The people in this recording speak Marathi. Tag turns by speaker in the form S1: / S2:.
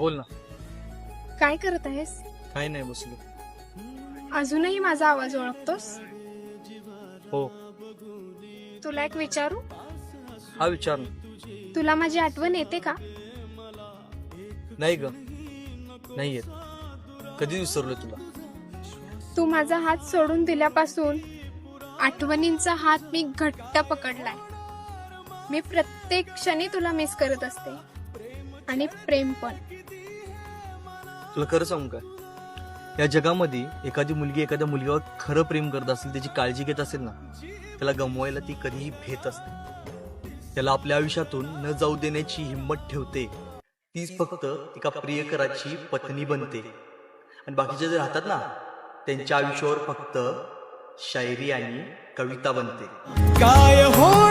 S1: बोल ना.
S2: काय करत आहेस?
S1: काही नाही बसलो.
S2: अजूनही माझा आवाज ओळखतोस?
S1: हो.
S2: तुला एक विचारू?
S1: हा विचार ना.
S2: तुला माझी आठवण येते का?
S1: नाही ग. नाही येत. कधी विसरलो तुला?
S2: तू माझा हात सोडून दिल्यापासून आठवणींचा हात मी घट्ट पकडलाय. मी प्रत्येक क्षणी तुला मिस करत असते. आणि प्रेम पण.
S1: तुला खरं सांगू काय या जगामध्ये एखादी मुलगी एखाद्या मुलगीवर खरं प्रेम करत असेल त्याची काळजी घेत असेल ना त्याला गमवायला ती कधीही भेट असते. त्याला आपल्या आयुष्यातून न जाऊ देण्याची हिंमत ठेवते. तीच फक्त एका प्रियकराची पत्नी बनते. आणि बाकीचे जे राहतात ना त्यांच्या आयुष्यावर फक्त शायरी आणि कविता बनते.
S3: काय होणार